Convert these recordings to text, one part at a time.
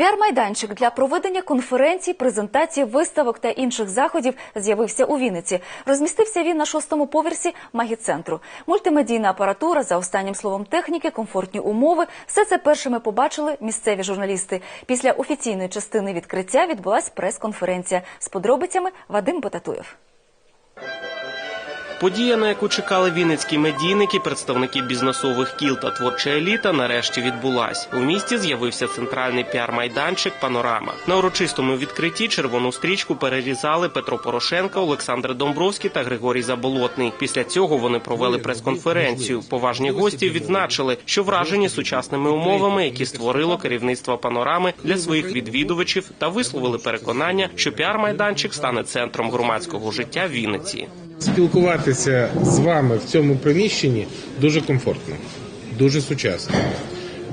Піар-майданчик для проведення конференцій, презентацій, виставок та інших заходів з'явився у Вінниці. Розмістився він на шостому поверсі магіцентру. Мультимедійна апаратура, за останнім словом техніки, комфортні умови – все це першими побачили місцеві журналісти. Після офіційної частини відкриття відбулась прес-конференція. З подробицями Вадим Потатуєв. Подія, на яку чекали вінницькі медійники, представники бізнесових кіл та творча еліта, нарешті відбулась. У місті з'явився центральний піар-майданчик Панорама. На урочистому відкритті червону стрічку перерізали Петро Порошенко, Олександр Домбровський та Григорій Заболотний. Після цього вони провели прес-конференцію. Поважні гості відзначили, що вражені сучасними умовами, які створило керівництво панорами для своїх відвідувачів, та висловили переконання, що піар-майданчик стане центром громадського життя Вінниці. Спілкуватися з вами в цьому приміщенні дуже комфортно, дуже сучасно.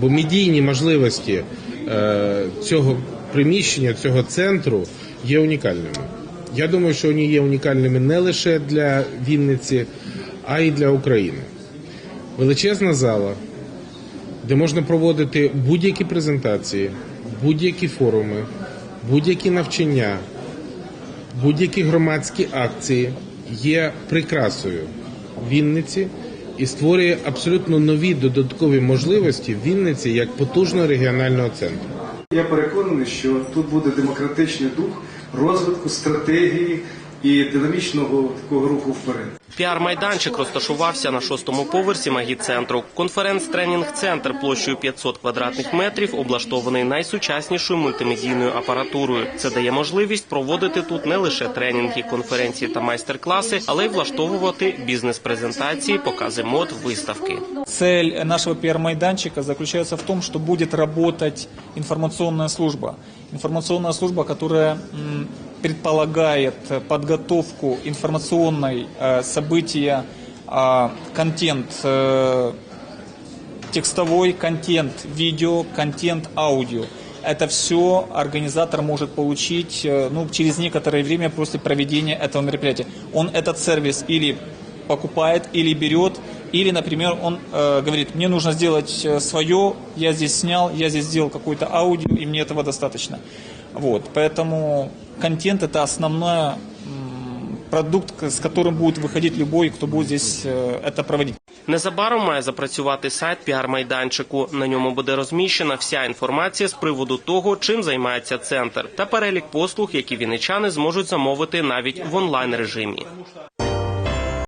Бо медійні можливості е, цього приміщення, цього центру є унікальними. Я думаю, що вони є унікальними не лише для Вінниці, а й для України. Величезна зала, де можна проводити будь-які презентації, будь-які форуми, будь-які навчання, будь-які громадські акції є прикрасою Вінниці і створює абсолютно нові додаткові можливості Вінниці як потужного регіонального центру. Я переконаний, що тут буде демократичний дух розвитку стратегії і динамічного такого руху вперед. Піар-майданчик розташувався на шостому поверсі магіцентру. Конференц-тренінг-центр площею 500 квадратних метрів облаштований найсучаснішою мультимедійною апаратурою. Це дає можливість проводити тут не лише тренінги, конференції та майстер-класи, але й влаштовувати бізнес-презентації, покази мод, виставки. Цель нашего пиар-майданчика заключается в том, что будет работать информационная служба. Информационная служба, которая м, предполагает подготовку информационной э, события, а, контент э, текстовой, контент видео, контент аудио. Это все организатор может получить э, ну, через некоторое время после проведения этого мероприятия. Он этот сервис или покупает, или берет, или, например, он э, говорит, мне нужно сделать свое, я здесь снял, я здесь сделал какое-то аудио, и мне этого достаточно. Вот, поэтому контент это основной м, продукт, к- с которым будет выходить любой, кто будет здесь э, это проводить. Незабаром має запрацювати сайт піар-майданчику. На ньому буде розміщена вся інформація з приводу того, чим займається центр, та перелік послуг, які вінничани зможуть замовити навіть в онлайн режимі.